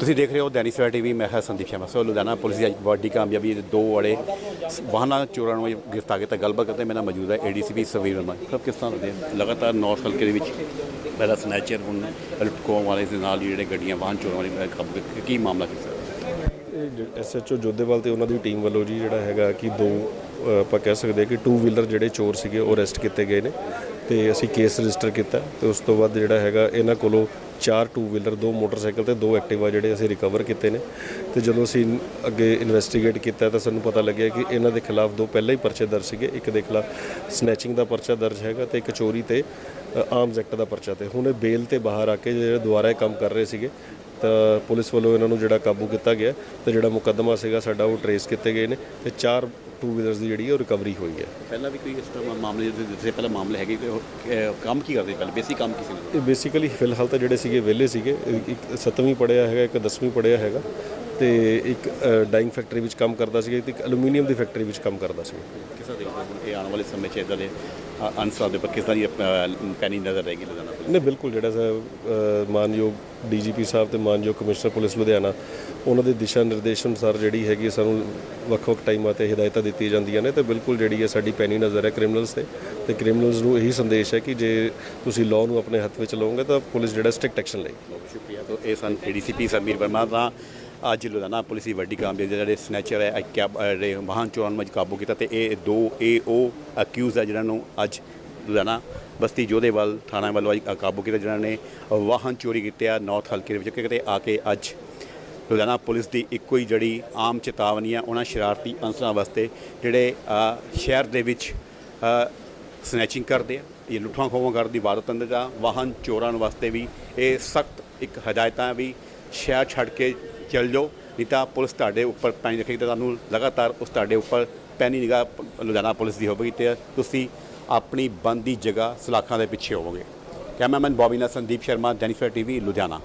ਤੁਸੀਂ ਦੇਖ ਰਹੇ ਹੋ ਦੈਨਿਕ ਸਵੇਰਾ ਟੀਵੀ, ਮੈਂ ਹਾਂ ਸੰਦੀਪ ਸ਼ਰਮਾ। ਸੋ ਲੁਧਿਆਣਾ ਪੁਲਿਸ ਦੀ ਅੱਜ ਵੱਡੀ ਕਾਮਯਾਬੀ ਹੈ ਦੋ ਵਾਲੇ ਵਾਹਨਾਂ ਚੋਰਾਂ ਨੂੰ ਗ੍ਰਿਫਤਾਰ ਕੀਤਾ। ਗੱਲਬਾਤ ਕਰਦੇ ਮੇਰਾ ਮੌਜੂਦ ਹੈ ਏਡੀਸੀਪੀ ਸਵੀਰ ਵਰਮਾ। ਸਭ ਕਿਸ ਤਰ੍ਹਾਂ ਦੇ ਲਗਾਤਾਰ ਨੌਰਥ ਹਲਕੇ ਦੇ ਵਿੱਚ ਪਹਿਲਾ ਸਨੈਚਰ, ਹੁਣ ਲੁਟਕੋ ਵਾਲੇ ਦੇ ਨਾਲ ਹੀ ਜਿਹੜੇ ਗੱਡੀਆਂ, ਵਾਹਨ ਚੋਰਾਂ ਵਾਲੇ ਕਾਬੂ ਕੀ ਮਾਮਲਾ ਕੀ ਸਰ? ਐਸਐਚਓ ਜੋਧੇਵਾਲ ਤੇ ਉਹਨਾਂ ਦੀ ਟੀਮ ਵੱਲੋਂ ਜੀ ਜਿਹੜਾ ਹੈਗਾ ਕਿ ਦੋ ਆਪਾਂ ਕਹਿ ਸਕਦੇ ਕਿ ਟੂ ਵੀਲਰ ਜਿਹੜੇ ਚੋਰ ਸੀਗੇ ਉਹ ਅਰੈਸਟ ਕੀਤੇ ਗਏ ਨੇ। ਤੇ ਅਸੀਂ ਕੇਸ ਰਜਿਸਟਰ ਕੀਤਾ ਤੇ ਉਸ ਤੋਂ ਬਾਅਦ ਜਿਹੜਾ ਹੈਗਾ ਇਹਨਾਂ ਕੋਲੋਂ ਚਾਰ ਟੂ ਵੀਲਰ ਦੋ ਮੋਟਰਸਾਈਕਲ ਤੇ ਦੋ ਐਕਟਿਵਾ ਜਿਹੜੇ ਅਸੀਂ ਰਿਕਵਰ ਕੀਤੇ ਨੇ। ਤੇ ਜਦੋਂ ਅਸੀਂ ਅੱਗੇ ਇਨਵੈਸਟੀਗੇਟ ਕੀਤਾ ਤਾਂ ਸਾਨੂੰ ਪਤਾ ਲੱਗਿਆ ਕਿ ਇਹਨਾਂ ਦੇ ਖਿਲਾਫ ਦੋ ਪਹਿਲਾਂ ਹੀ ਪਰਚੇ ਦਰਜ ਸੀਗੇ। ਇੱਕ ਦੇ ਖਿਲਾਫ ਸਨੈਚਿੰਗ ਦਾ ਪਰਚਾ ਦਰਜ ਹੈਗਾ ਤੇ ਇੱਕ ਚੋਰੀ ਤੇ ਆਰਮਸ ਐਕਟ ਦਾ ਪਰਚਾ ਤੇ। ਹੁਣ ਇਹ ਬੇਲ ਤੇ ਬਾਹਰ ਆ ਕੇ ਜਿਹੜੇ ਦੁਬਾਰਾ ਇਹ ਕੰਮ ਕਰ ਰਹੇ ਸੀਗੇ, ਤਾਂ ਪੁਲਿਸ ਵੱਲੋਂ ਇਹਨਾਂ ਨੂੰ ਜਿਹੜਾ ਕਾਬੂ ਕੀਤਾ ਗਿਆ ਤੇ ਜਿਹੜਾ ਮੁਕੱਦਮਾ ਸੀਗਾ ਸਾਡਾ ਉਹ ਟਰੇਸ ਕੀਤੇ ਗਏ ਨੇ। ਤੇ ਚਾਰ ਟੂ ਵੀਲਰਸ ਦੀ ਜਿਹੜੀ ਉਹ ਰਿਕਵਰੀ ਹੋਈ ਹੈ। ਪਹਿਲਾਂ ਵੀ ਕੋਈ ਇਸ ਤਰ੍ਹਾਂ ਮਾਮਲੇ ਜਿੱਥੇ ਪਹਿਲਾਂ ਮਾਮਲੇ ਹੈਗੇ ਤੇ ਉਹ, ਅਹ, ਕੰਮ ਕੀ ਕਰਦੇ ਪਹਿਲਾਂ? ਬੇਸਿਕ ਕੰਮ ਕੀ ਸੀ? ਇਹ ਬੇਸਿਕਲੀ ਫਿਲਹਾਲ ਤਾਂ ਜਿਹੜੇ ਸੀਗੇ ਵਿਹਲੇ ਸੀਗੇ ਇੱਕ- ਇੱਕ ਸੱਤਵੀਂ ਪੜਿਆ ਹੈਗਾ ਇੱਕ ਦਸਵੀਂ ਪੜਿਆ ਹੈਗਾ। ਤੇ ਇੱਕ ਡਾਈਂਗ ਫੈਕਟਰੀ ਵਿੱਚ ਕੰਮ ਕਰਦਾ ਸੀਗਾ ਤੇ ਇੱਕ ਐਲੂਮੀਨੀਅਮ ਦੀ ਫੈਕਟਰੀ ਵਿੱਚ ਕੰਮ ਕਰਦਾ ਸੀ ਕਿਸ ਹੁਣ ਇਹ ਆਉਣ ਵਾਲੇ ਸਮੇਂ 'ਚ ਇਦਾਂ ਦੇ ਅਨਸਰਾਂ ਦੇ ਪੈਣੀ ਨਜ਼ਰ ਰਹੇਗੀ ਲੁਧਿਆਣਾ ਪੁਲਿਸ? ਨੇ ਬਿਲਕੁਲ ਜਿਹੜਾ ਸਾ ਮਾਨਯੋਗ ਡੀਜੀਪੀ ਸਾਹਿਬ ਤੇ ਮਾਨਯੋਗ ਕਮਿਸ਼ਨਰ ਪੁਲਿਸ ਲੁਧਿਆਣਾ ਉਹਨਾਂ ਦੇ ਦਿਸ਼ਾ ਨਿਰਦੇਸ਼ ਅਨੁਸਾਰ ਜਿਹੜੀ ਹੈਗੀ ਸਾਨੂੰ ਵੱਖ-ਵੱਖ ਟਾਈਮਾਂ ਤੇ ਹਦਾਇਤਾਂ ਦਿੱਤੀਆਂ ਜਾਂਦੀਆਂ ਨੇ ਤੇ ਬਿਲਕੁਲ ਜਿਹੜੀ ਹੈ ਸਾਡੀ ਪੈਣੀ ਨਜ਼ਰ ਹੈ ਕ੍ਰਿਮੀਨਲਸ ਤੇ। ਤੇ ਕ੍ਰਿਮੀਨਲਸ ਨੂੰ ਇਹੀ ਸੰਦੇਸ਼ ਹੈ ਕਿ ਜੇ ਤੁਸੀਂ ਲਾਅ ਨੂੰ ਆਪਣੇ ਹੱਥ ਵਿੱਚ ਲਓਗੇ ਤਾਂ ਪੁਲਿਸ ਜਿਹੜਾ ਸਟ੍ਰਿਕਟ ਐਕਸ਼ਨ ਲਏਗੀ। ਸ਼ੁਕਰੀਆ। ਤੋਂ ਇਹ ਸਨ ਏਡੀਸੀਪੀ ਸਮੀਰ ਵਰਮਾ ਦਾ ਅੱਜ ਲੁਧਿਆਣਾ ਪੁਲਿਸ ਦੀ ਵੱਡੀ ਕਾਮਯਾਬੀ ਹੈ। ਜਿਹੜੇ ਸਨੈਚਰ ਹੈ ਕੈਬ ਜਿਹੜੇ ਵਾਹਨ ਚੋਰਾਂ ਨੂੰ ਅੱਜ ਕਾਬੂ ਕੀਤਾ ਤੇ ਇਹ ਦੋ ਇਹ ਉਹ ਅਕਿਊਜ਼ ਹੈ ਜਿਹਨਾਂ ਨੂੰ ਅੱਜ ਲੁਧਿਆਣਾ ਬਸਤੀ ਜੋਧੇਵਾਲ ਥਾਣਾ ਵੱਲੋਂ ਅੱਜ ਕਾਬੂ ਕੀਤਾ, ਜਿਨ੍ਹਾਂ ਨੇ ਵਾਹਨ ਚੋਰੀ ਕੀਤੇ ਆ ਨੌਰਥ ਹਲਕੇ ਦੇ ਵਿੱਚ ਕਿਤੇ ਆ ਕੇ ਅੱਜ ਲੁਧਿਆਣਾ ਪੁਲਿਸ ਦੀ ਇੱਕੋ ਹੀ ਜਿਹੜੀ ਆਮ ਚੇਤਾਵਨੀ ਆ ਉਹਨਾਂ ਸ਼ਰਾਰਤੀ ਅੰਸਰਾਂ ਵਾਸਤੇ ਜਿਹੜੇ ਸ਼ਹਿਰ ਦੇ ਵਿੱਚ ਸਨੈਚਿੰਗ ਕਰਦੇ ਆ, ਇਹ ਲੁੱਟਾਂ ਖੋਹਾਂ ਕਰਦੀ ਦੀ ਅੰਦਰ ਦਾ ਵਾਹਨ ਚੋਰਾਂ ਵਾਸਤੇ ਵੀ ਇਹ ਸਖਤ ਇੱਕ ਹਦਾਇਤਾਂ ਵੀ ਸ਼ਹਿਰ ਛੱਡ ਕੇ ਚੱਲ ਜਾਓ, ਨਹੀਂ ਤਾਂ ਪੁਲਿਸ ਤੁਹਾਡੇ ਉੱਪਰ ਪੈਣੀ ਰੱਖੇਗੀ ਤਾਂ ਤੁਹਾਨੂੰ ਲਗਾਤਾਰ ਉਸ ਤੁਹਾਡੇ ਉੱਪਰ ਪੈਣੀ ਨਿਗਾਹ ਲੁਧਿਆਣਾ ਪੁਲਿਸ ਦੀ ਹੋਵੇਗੀ ਤੇ ਤੁਸੀਂ ਆਪਣੀ ਬੰਦੀ ਜਗ੍ਹਾ ਸਲਾਖਾਂ ਦੇ ਪਿੱਛੇ ਹੋਵੋਗੇ। ਕੈਮਰਾਮੈਨ ਬੌਬੀ ਨਾਲ ਸੰਦੀਪ ਸ਼ਰਮਾ, ਜੈਨੀਫਰ ਟੀਵੀ, ਲੁਧਿਆਣਾ।